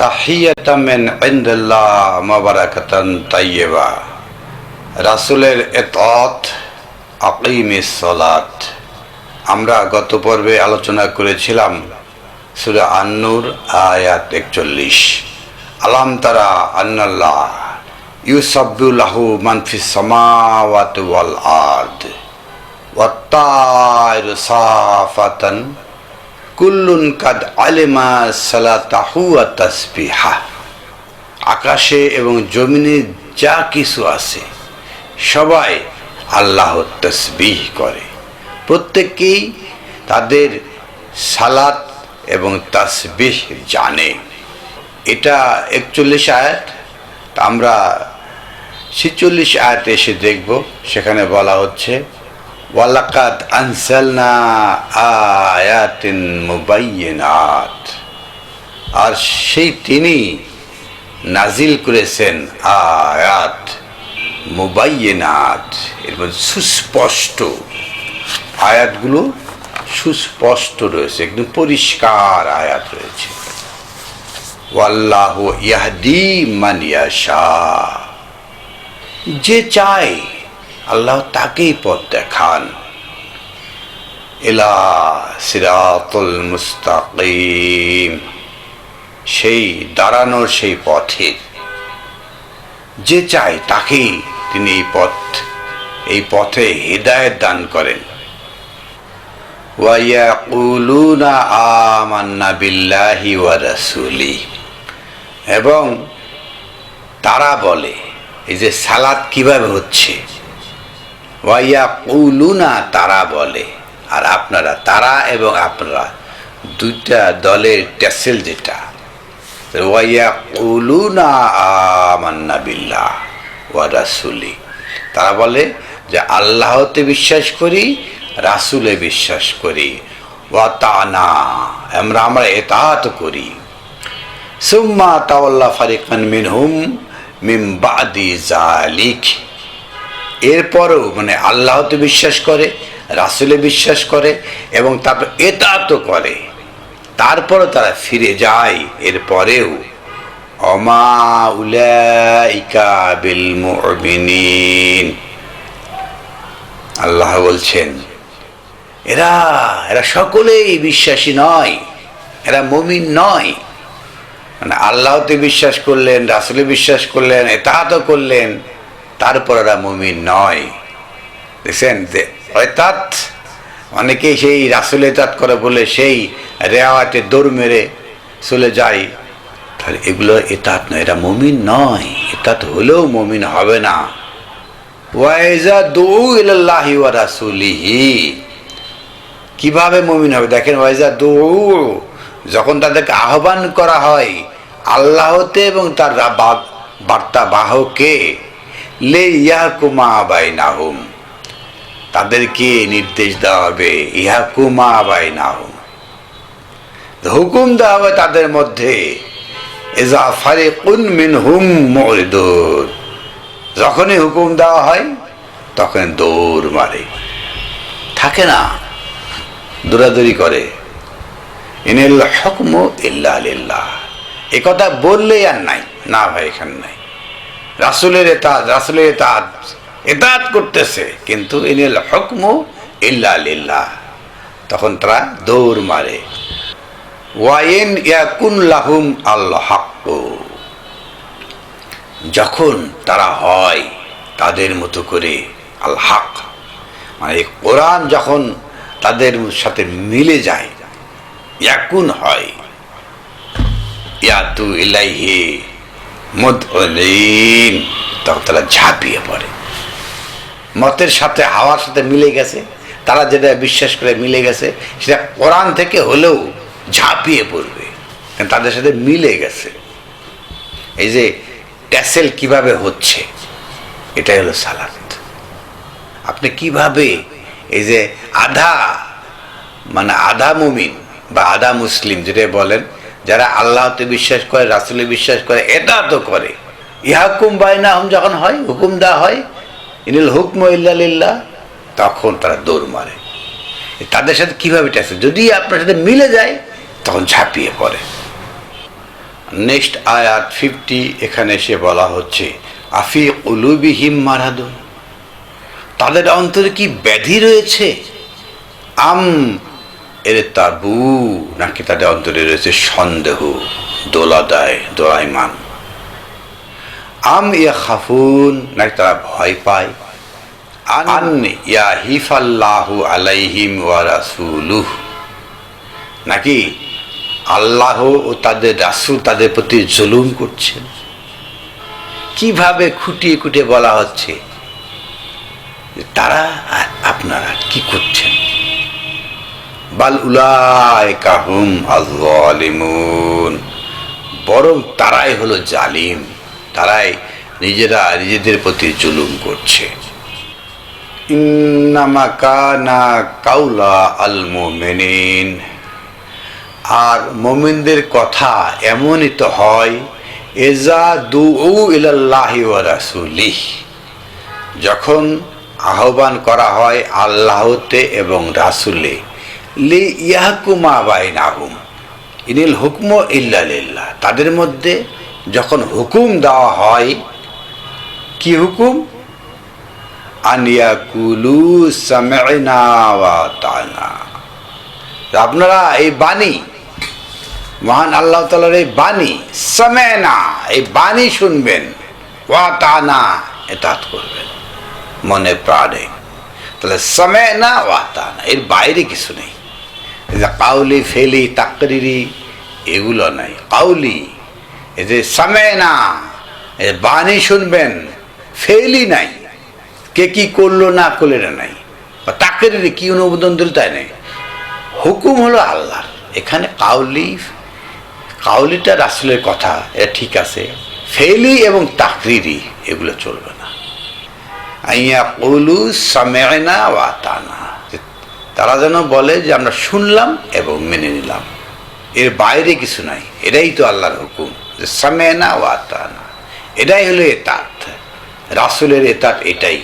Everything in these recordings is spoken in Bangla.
তাহিয়াতাম মিন ইনদিল্লাহ মুবারাকাতান তাইয়্যিবা। রাসূলের ইতাত আকিমিস সালাত। আমরা গত পর্বে আলোচনা করেছিলাম সূরা আন-নূর, আয়াত 41 আলাম তারা আন্নাল্লাহ ইউসাব্বিহু লাহু মান ফিস সামাওয়াতি ওয়াল আরদ। ওয়াত-তায়রু সাফাতান কুল্লুন কাদ আলেমা সালাতাহু তাসবিহা। আকাশে এবং জমিনে যা কিছু আছে, সবাই আল্লাহ তসবিহ করে। প্রত্যেকেই তাদের সালাত এবং তাসবিহ জানে। এটা একচল্লিশ আয়াত আমরা ছিচল্লিশ আয়াত এসে দেখব। সেখানে বলা হচ্ছে ওয়ালাকাদ আনসালনা আয়াতিন মুবাইয়িনাত আর সেই তিনি নাজিল করেছেন আয়াত মুবাইয়িনাত এর মধ্যে সুস্পষ্ট আয়াতগুলো সুস্পষ্ট রয়েছে, একদম পরিষ্কার আয়াত রয়েছে। ওয়াল্লাহু ইয়াহদি মান ইয়াশা। যে চায় আল্লাহ তাকেই পথ দেখান। এলা সিরাতুল মুস্তাকিম। সেই দাঁড়ানোর সেই পথে। যে চায় তাকেই তিনি এই পথ, এই পথে হৃদায়ত দান করেন। ওয়াইয়াকুলুনা আমান্না বিল্লাহি ওয়া রাসূলি। এবং তারা বলে, এই যে সালাদ কীভাবে হচ্ছে? ওয়াইয়া কৌলুনা তারা বলে। আর আপনারা, তারা এবং আপনারা, দুইটা দলের ট্যাসেল যেটা। ওয়াইয়া কৌলুনা আমান্না বিল্লাহ ওয়া রাসুলি। তারা বলে যে, আল্লাহতে বিশ্বাস করি, রাসুলে বিশ্বাস করি। ওয়া তানা, আমরা আমরা এতাত করি। সুম্মা তাওয়াল্লা ফারিকান মিনহুম মিম বাদি জালিক এরপরও মানে আল্লাহতে বিশ্বাস করে রাসুলে বিশ্বাস করে এবং তারপর এটা তো করে। তারপরও তারা ফিরে যায়, এরপরেও। অমা উলাইকা বিল আল্লাহ বলছেন, এরা এরা সকলেই বিশ্বাসী নয়, এরা মমিন নয়। মানে আল্লাহতে বিশ্বাস করলেন রাসুলে বিশ্বাস করলেন এটা তো করলেন। তারপর ওরা মুমিন নয়। দেখছেন? অর্থাৎ অনেকেই সেই রাসুলে তাত করে বলে সেই রেওয়াতে দৌড় মেরে চলে যায়। তাহলে এগুলো এতাত নয়, এরা মমিন নয়। এতাত হলেও মমিন হবে না। ওয়াইজা দৌ ইলাল্লাহি ওয়া রাসূলিহি। কীভাবে মমিন হবে? দেখেন ওয়াইজা দৌ যখন তাদেরকে আহ্বান করা হয়, আল্লাহতে এবং তার বার্তা বাহকে লে ইয়াকুমা বাই নাহুম তাদেরকে নির্দেশ দেওয়া হবে, ইহাকুমা বাই নাহুম হুকুম দেওয়া হবে তাদের মধ্যে এজা ফারে কুন মিন হুম মরিদুর যখনই হুকুম দেওয়া হয় তখন দৌড় মারে। থাকে না, দৌড়াদৌড়ি করে। ইনিল হকম ইল্লা লিল্লাহ। এ কথা বললেই আর নাই, না ভাই, এখানে নাই। রাসুলের এতাদ রাসুলের এতাদ এতাদ করতেছে। কিন্তু ইনিল হকম ইল্লা লিল্লাহ। তখন তারা দৌড় মারে। ওয়াইন ইয়াকুন লাহুম আল্লাহ যখন তারা হয় তাদের মতো করে আল হক। মানে কোরআন যখন তাদের সাথে মিলে যায়, ইয়াকুন হয়। ইয়াতু ইলাইহি মুদলিন তখন তারা ঝাঁপিয়ে পড়ে। মতের সাথে, হাওয়ার সাথে মিলে গেছে। তারা যেটা বিশ্বাস করে মিলে গেছে, সেটা কোরআন থেকে হলেও ঝাঁপিয়ে পড়বে। তাদের সাথে মিলে গেছে। এই যে ট্যাসেল কীভাবে হচ্ছে, এটাই হলো সালাত। আপনি কীভাবে এই যে আধা মানে আধা মুমিন বা আধা মুসলিম যেটা বলেন যারা আল্লাহতে বিশ্বাস করে, রাসুলে বিশ্বাস করে, এটা তো করে। ইহাকুম বাইনা যখন হয়, হুকুম দেওয়া হয়, ইনিল হুকম ইল্লাহ তখন তারা দৌড় মারে। তাদের সাথে কীভাবে ট্যাক্স যদি আপনার সাথে মিলে যায়, তখন ঝাঁপিয়ে পড়ে। নেক্সট আয়াত ফিফটি এখানে এসে বলা হচ্ছে, আফি উলুবিহিম মারাদুন। তাদের অন্তরে কি ব্যাধি রয়েছে? আম এর তাবু নাকি তাদের অন্তরে রয়েছে সন্দেহ, দোলাদায়, দোলাইমান। আম ইয়া খাফুন, নাকি তারা ভয় পায়? আন ইয়া হিফাল্লাহু আলাইহিম ওয়া নাকি আল্লাহ ও তাদের রাসূল তাদের প্রতি জুলুম করছেন? কীভাবে খুঁটিয়ে খুঁটিয়ে বলা হচ্ছে তারা আপনারা কি করছেন? বাল উলায় কাহুম আলিমুন বরং তারাই হলো জালিম, তারাই নিজেরা নিজেদের প্রতি জুলুম করছে। ইন্নামা কানা কাউলা আল মোমেনিন আর মোমিনদের কথা এমনই তো হয়, এজা দু ইলাল্লাহি ওয়া যখন আহ্বান করা হয় আল্লাহতে এবং রাসুলে লি ইয়াহকুমা বাইনাহুম। ইনিল হুকম ইল্লা তাদের মধ্যে যখন হুকুম দেওয়া হয়, কি হুকুম? আনিয়াকুলু সামি'না ওয়া তানা। আপনারা এই বাণী, মহান আল্লাহ তালার এই বাণী সামেনা এই বাণী শুনবেন, ওয়া তানা, এতাত করবেন। মনে প্রাণে। তাহলে সময় না ওয়াতা না এর বাইরে কিছু নেই। কাউলি ফেলি তাকরিরি, এগুলো নাই। কাউলি, এই যে সময় না এ বাণী শুনবেন, ফেলি নাই। কে কি করল না করলে নাই। বা তাকরিরি কি অনুমোদন দিল তাই নাই। হুকুম হলো আল্লাহর। এখানে কাউলি, কাউলিটা রাসুলের কথা এটা ঠিক আছে। ফেলি এবং তাকরিরি, এগুলো চলবে না। আইয়া কৌলু সামেনা ওয়াতানা তারা যেন বলে যে আমরা শুনলাম এবং মেনে নিলাম। এর বাইরে কিছু নাই। এটাই তো আল্লাহর হুকুম যে সামেনা ওয়াতানা এটাই হলো এতাত। রাসুলের এতাত এটাই।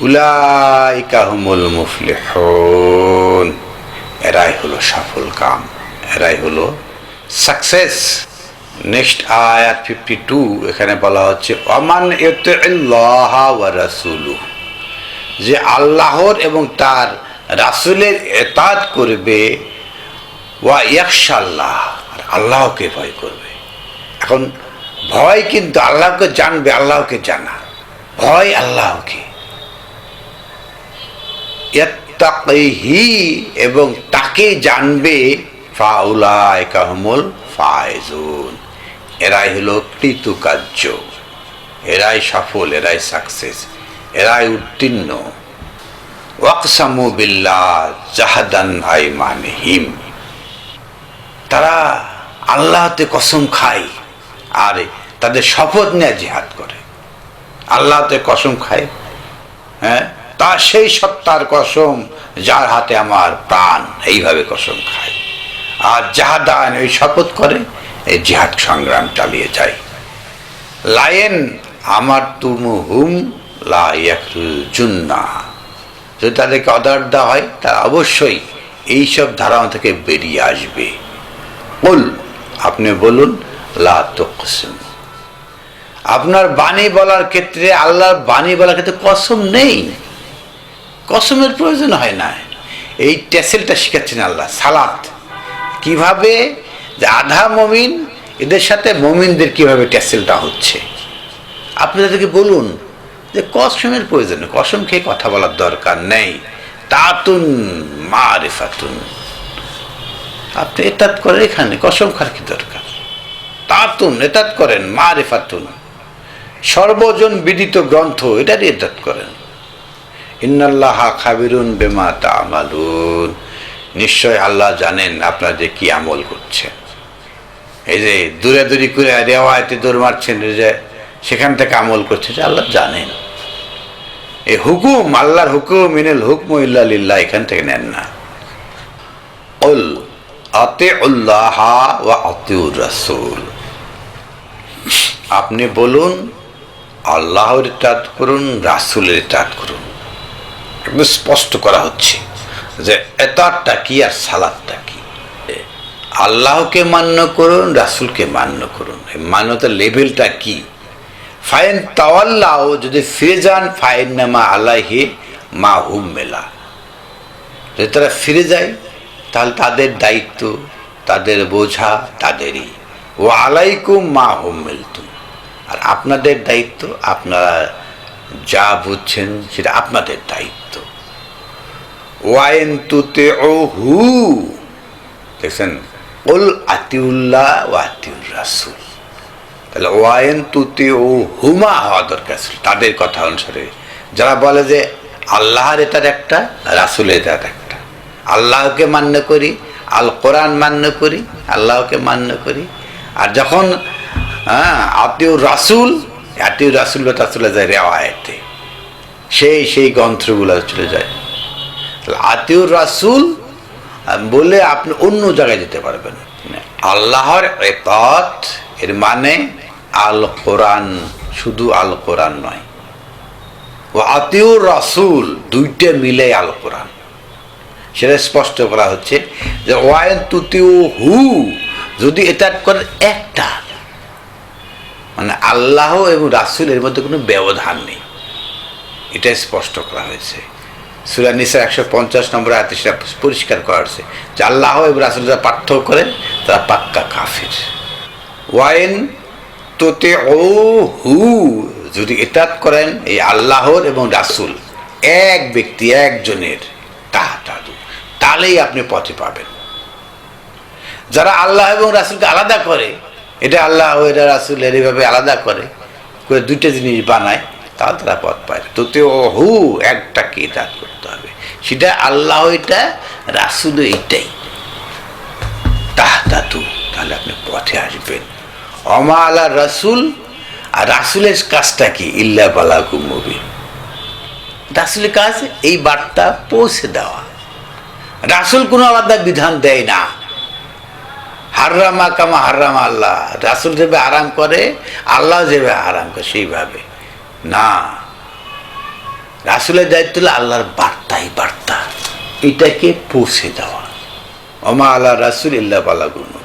উলাইকা হুমুল মুফলিহুন। এরাই হলো সফল কাম। এরাই হলো সাকসেস নেক্সট আয়াত ফিফটি টু এখানে বলা হচ্ছে অমান রাসুলু যে আল্লাহর এবং তার রাসুলের এতাত করবে, ওয়া ইয়াকশাল্লাহ, আর আল্লাহকে ভয় করবে। এখন ভয় কিন্তু আল্লাহকে জানবে, আল্লাহকে জানা। ভয় আল্লাহকে। হি এবং তাকে জানবে ফাউলায় কাহমুল ফায়জুন এরাই হলো কৃতকার্য। এরাই সফল, এরাই সাকসেস। এরাই উত্তীর্ণ। ওয়াকসামু বিল্লাহ জাহাদান আইমানহিম। তারা আল্লাহতে কসম খায় আর তাদের শপথ নেয় জিহাদ করে। আল্লাহতে কসম খায় হ্যাঁ? তা সেই সত্তার কসম যার হাতে আমার প্রাণ, এইভাবে কসম খায়। আর জাহাদান ওই শপথ করে, এই জিহাদ সংগ্রাম চালিয়ে যায়। লায়েন, আমার তুমু হুম লাইয়াকুন্না যদি তাদেরকে অর্ডার দেওয়া হয়, তারা অবশ্যই এইসব ধারণা থেকে বেরিয়ে আসবে। বল আপনি বলুন, লা তকসিম। আপনার বাণী বলার ক্ষেত্রে, আল্লাহর বাণী বলার ক্ষেত্রে কসম নেই। কসমের প্রয়োজন হয় না। এই টেসেলটা শিখাচ্ছেন আল্লাহ, সালাত। কীভাবে? যে আধা মমিন, এদের সাথে মমিনদের কীভাবে টেসেলটা হচ্ছে? আপনি তাদেরকে বলুন যে কসমের প্রয়োজন কসম খেয়ে কথা বলার দরকার নেই। তাতুন মা রেফাতুন আপনি এতাত করেন এখানে, কসম খার কি দরকার? তাতুন, এতাত করেন মা রেফাতুন সর্বজন বিদিত গ্রন্থ এটারই এতাত করেন। ইন্নাল্লাহ খাবিরুন বেমা তা আমালুন নিশ্চয় আল্লাহ জানেন আপনারা যে কি আমল করছেন। এই যে দূরে দূরি করে রেওয়ায়তে দৌড় মারছেন, যে সেখান থেকে আমল করছে যে আল্লাহ জানেন। এই হুকুম, আল্লাহর হুকুম, ইনেল হুকম ইল্লা এখান থেকে নেন না। আপনি বলুন, আল্লাহর ইতাত করুন, রাসূলের ইতাত করুন। একদম স্পষ্ট করা হচ্ছে যে এতাতটা কি আর সালাদটা কি? আল্লাহকে মান্য করুন, রাসুলকে মান্য করুন। মান্যতার লেভেলটা কি? ফাইন তাওয়াল্লাহ, যদি ফিরে যান ফাইন নামা আল্লাহি মা হুম মেলা। যদি তারা ফিরে যায়, তাহলে তাদের দায়িত্ব, তাদের বোঝা তাদেরই। ও আলাইকুম মা হুম মেলতুম আর আপনাদের দায়িত্ব, আপনারা যা বুঝছেন, সেটা আপনাদের দায়িত্ব। ওয়াইন তুতে ও হু দেখছেন? ওল আতিউল্লাহ ও আতিউর রাসুল। তাহলে ওয়াইন তুতে ও হুমা হওয়া দরকার ছিল, তাদের কথা অনুসারে। যারা বলে যে আল্লাহর এটার একটা, রাসুলের এটার একটা। আল্লাহকে মান্য করি, আল কোরআন মান্য করি, আল্লাহকে মান্য করি। আর যখন হ্যাঁ আতিউর রাসুল আতিউর রাসুল বা চলে যায় রেওয়ায়তে। সেই সেই গ্রন্থগুলো চলে যায়। আতিউর রাসুল বলে আপনি অন্য জায়গায় যেতে পারবেন। আল্লাহর এপথ এর মানে আল কোরআন শুধু আল কোরআন নয়। ও আতিউর রাসুল, দুইটা মিলে আল কোরআন সেটা স্পষ্ট করা হচ্ছে যে ওয়াইন তুতিউ হু যদি এটা করে একটা। মানে আল্লাহ এবং রাসুল এর মধ্যে কোনো ব্যবধান নেই। এটা স্পষ্ট করা হয়েছে। সুরা নিসার একশো পঞ্চাশ নম্বর আয়তে সেটা পরিষ্কার করা হয়েছে যে, আল্লাহ এবং রাসুল যারা পার্থক্য করেন, তারা পাক্কা কাফির। ওয়াইন তোতে ও হু যদি এতাত করেন, এই আল্লাহর এবং রাসুল, এক ব্যক্তি একজনের, তাহা তাহলেই আপনি পথে পাবেন। যারা আল্লাহ এবং রাসুলকে আলাদা করে, এটা আল্লাহ এটা রাসুল এর এইভাবে আলাদা করে করে দুইটা জিনিস বানায়, তাহলে তারা পথ পায় তো ও হু একটাকে দাঁত করতে হবে। সেটা আল্লাহ এটা, রাসুল এইটাই। তাহ তাহলে আপনি পথে আসবেন। অমা আলা রাসুল, আর রাসুলের কাজটা কি? ইল্লা বালাকু মুবিন। রাসুলের কাজ, এই বার্তা পৌঁছে দেওয়া। রাসুল কোনো আলাদা বিধান দেয় না। হাররামা কামা হাররামা আল্লাহ। রাসুল যেভাবে আরাম করে, আল্লাহ যেভাবে আরাম করে, সেইভাবে। না। রাসুলের দায়িত্ব হলো আল্লাহর বার্তাই বার্তা। এটাকে পৌঁছে দেওয়া। অমা আল্লাহ রাসুল ইল্লা বালাগুল নবী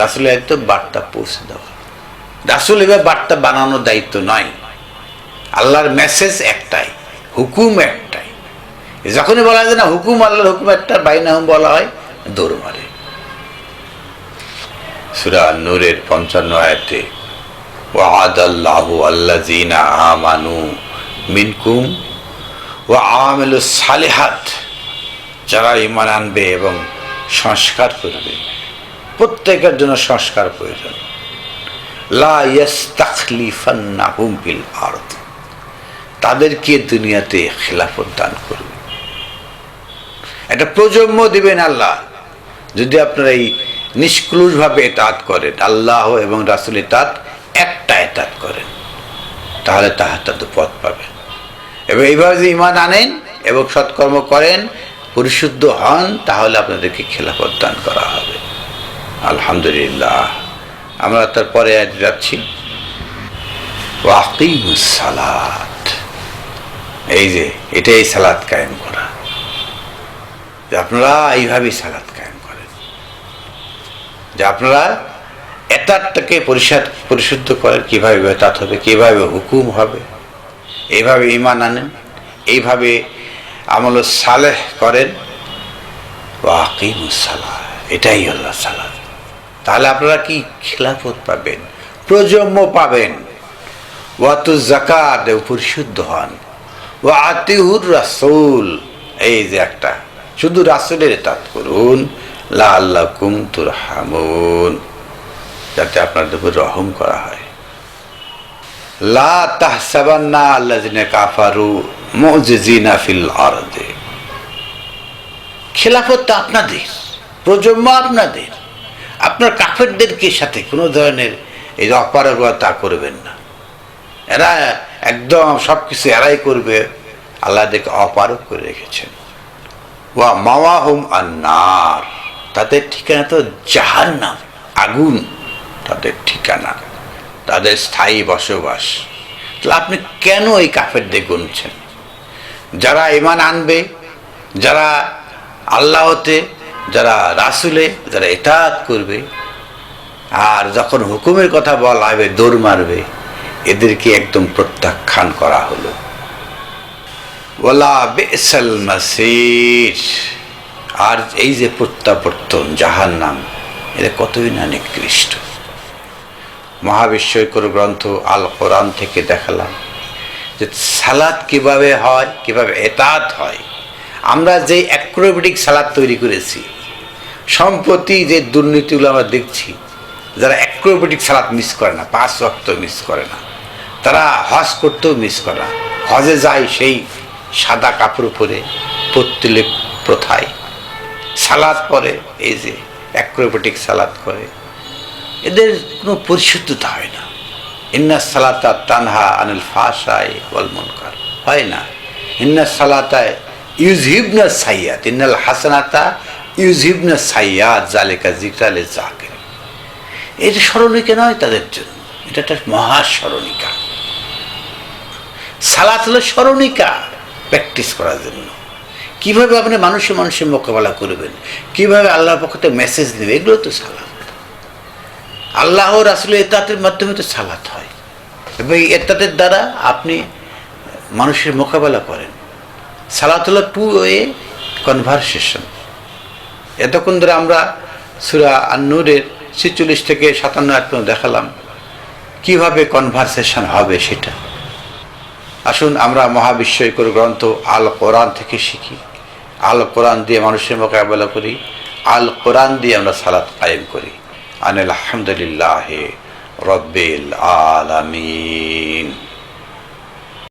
রাসুলের দায়িত্ব বার্তা পৌঁছে দেওয়া। রাসুল এবার বার্তা বানানোর দায়িত্ব নয়। আল্লাহর মেসেজ একটাই, হুকুম একটাই। যখনই বলা যায় না হুকুম আল্লাহর হুকুম একটা বাইনা হুম বলা হয় দৌড় মারে। সুরা নূরের পঞ্চান্ন আয়াতে ওয়াদ আল্লাহ আল্লাজিনা আমানু মিনকুম ও আমেলু সালেহাত, যারা ইমান আনবে এবং সংস্কার করবে। প্রত্যেকের জন্য সংস্কার প্রয়োজন। তাদেরকে দুনিয়াতে খেলাফত দান করবে একটা প্রজন্ম দিবেন আল্লাহ। যদি আপনারা এই নিষ্ক্লুষভাবে এতাত করেন, আল্লাহ এবং রাসুল এতাত, একটা এতাত করেন, তাহলে তাহার তাদের পথ পাবেন। এবং এইভাবে যদি ইমান আনেন এবং সৎকর্ম করেন, পরিশুদ্ধ হন, তাহলে আপনাদেরকে খেলাফত দান করা হবে। আলহামদুলিল্লাহ। আমরা তারপরে আজ যাচ্ছি। সালাত। এই যে, এটাই সালাদ কায়েম করা। আপনারা এইভাবেই সালাদ কায়েম করেন। যে আপনারা এতারটাকে পরিষদ, পরিশুদ্ধ করেন, কীভাবে বেতাত হবে, কীভাবে হুকুম হবে, এইভাবে ইমান আনেন, এইভাবে আমল সালেহ করেন। ওয়াকিমুসালাহ এটাই হলো সালাদ তাহলে আপনারা কি খেলাফত পাবেন? প্রজন্ম পাবেন। ওয়াতু জাকাত পরিশুদ্ধ হন। ও আতিহুর রাসুল, এই যে একটা। শুধু রাসুলের তাৎ করুন। লা আল্লাহ কুমতুর হামুন যাতে আপনাদের উপর রহম করা হয়। লা তাহসাবান্না আল্লাযিনা কাফারু মুজিজিনা ফিল আরদে। খেলাফত আপনাদের। প্রজন্ম আপনাদের। আপনার কাফেরদেরকে সাথে? কোনো ধরনের এই অপারগতা করবেন না। এরা একদম সব কিছু এরাই করবে। আল্লাহ দেখে অপারক করে রেখেছেন। ওয়া মাওয়া হুম আন্নার। তাদের ঠিকানা তো জাহার নাম আগুন তাদের ঠিকানা। তাদের স্থায়ী বসবাস। তাহলে আপনি কেন এই কাফেরদের গুনছেন? যারা ইমান আনবে, যারা আল্লাহতে যারা রাসুলে, যারা এতাত করবে, আর যখন হুকুমের কথা বলা হবে, দৌড় মারবে, এদেরকে একদম প্রত্যাখ্যান করা হলো। ওলা বেসাল মাসির। আর এই যে প্রত্যাবর্তন জাহান নাম এটা কতই না নিকৃষ্ট। মহাবিশ্বকর গ্রন্থ আল কোরআন থেকে দেখালাম যে সালাদ কীভাবে হয়, কীভাবে এতাত হয়। আমরা যে অ্যাক্রোবেটিক সালাদ তৈরি করেছি সম্প্রতি যে দুর্নীতিগুলো আমরা দেখছি, যারা অ্যাক্রোবেটিক সালাদ মিস করে না, পাঁচ রক্ত মিস করে না, তারা হজ করতেও মিস করে না, হজে যায় সেই সাদা কাপড় পরে, পত্তলে প্রথায়, সালাদ পরে, এই যে অ্যাক্রোবেটিক সালাদ করে, এদের কোনো পরিশুদ্ধতা হয় না। ইন্না সালাতা তানহা আনিল ফাশাই ওয়াল মুনকার, হয় না। ইন্না সালাতায় ইউজহিবনা সাইয়াত, ইন্নাল হাসানাতা ইউজহিবনা সাইয়াত জালেকা জিকরালে জাকে এটা স্মরণিকা নয় তাদের জন্য, এটা একটা মহাস্মরণিকা সালাত হলো স্মরণিকা, প্র্যাকটিস করার জন্য। কীভাবে আপনি মানুষের মানুষের মোকাবেলা করবেন, কীভাবে আল্লাহর পক্ষ থেকে মেসেজ দেবে, এগুলো তো সালাত। আল্লাহর আসলে এতাতের মাধ্যমে তো সালাত হয়। এবং এই এতাতের দ্বারা আপনি মানুষের মোকাবেলা করেন। সালাত হলো টু ওয়ে কনভারসেশন। এতক্ষণ ধরে আমরা সুরা আন্নুরের ছেচল্লিশ থেকে সাতান্ন আট পর্যন্ত দেখালাম। কীভাবে কনভারসেশন হবে সেটা? আসুন আমরা মহাবিশ্বকর গ্রন্থ আল কোরআন থেকে শিখি। আল কোরআন দিয়ে মানুষের মোকাবেলা করি। আল কোরআন দিয়ে আমরা সালাত কায়েম করি। আনিল আলহামদুলিল্লাহ রব্বিল আলামিন।